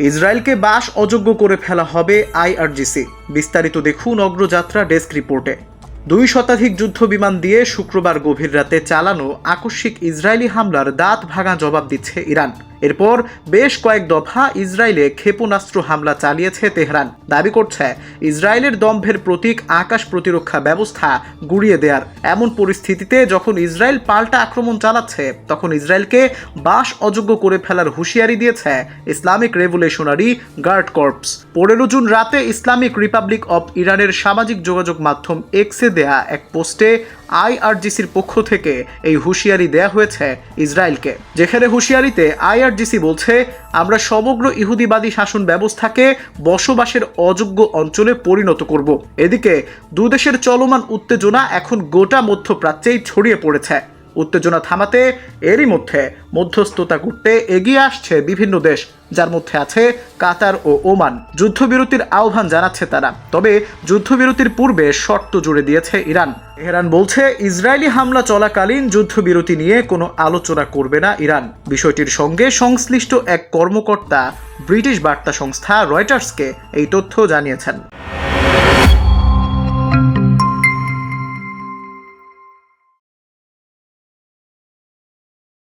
ইসরায়েলকে বাস অযোগ্য করে ফেলা হবে আইআরজিসি। বিস্তারিত দেখুন অগ্রযাত্রা ডেস্ক রিপোর্টে। দুই শতাধিক যুদ্ধ বিমান দিয়ে শুক্রবার গভীর রাতে চালানো আকস্মিক ইসরায়েলি হামলার দাঁত ভাঙা জবাব দিচ্ছে ইরান। এরপর বেশ কয়েক দফা ইসরায়েলে ক্ষেপণাস্ত্র হামলা চালিয়েছে তেহরান। দাবি করছে, ইসরায়েলের দম্ভের প্রতীক আকাশ প্রতিরক্ষা ব্যবস্থা গুড়িয়ে দেয়ার। এমন পরিস্থিতিতে যখন ইসরায়েল পাল্টা আক্রমণ চালাচ্ছে, তখন ইসরায়েলকে বাস অযোগ্য করে ফেলার হুঁশিয়ারি দিয়েছে ইসলামিক রেভুলেশনারি গার্ড কর্পস। পনেরো জুন রাতে ইসলামিক রিপাবলিক অব ইরানের সামাজিক যোগাযোগ মাধ্যম এক্সে দেয়া এক পোস্টে আইআরজিসির পক্ষ থেকে এই হুঁশিয়ারি দেয়া হয়েছে ইসরায়েলকে, যেখানে হুঁশিয়ারিতে আইআরজিসি বলছে, আমরা সমগ্র ইহুদিবাদী শাসন ব্যবস্থাকে বসবাসের অযোগ্য অঞ্চলে পরিণত করব। এদিকে, দুদেশের চলমান উত্তেজনা এখন গোটা মধ্যপ্রাচ্যেই ছড়িয়ে পড়েছে। উত্তেজনা থামাতে এরই মধ্যে মধ্যস্থতা করতে এগিয়ে আসছে বিভিন্ন দেশ, যার মধ্যে আছে কাতার ও ওমান। যুদ্ধবিরতির আহ্বান জানাচ্ছে তারা, তবে যুদ্ধবিরতির পূর্বে শর্ত জুড়ে দিয়েছে ইরান। তেহরান বলছে, ইসরায়েলি হামলা চলাকালীন যুদ্ধবিরতি নিয়ে কোনো আলোচনা করবে না ইরান। বিষয়টির সঙ্গে সংশ্লিষ্ট এক কর্মকর্তা ব্রিটিশ বার্তা সংস্থা রয়টার্সকে এই তথ্য জানিয়েছেন।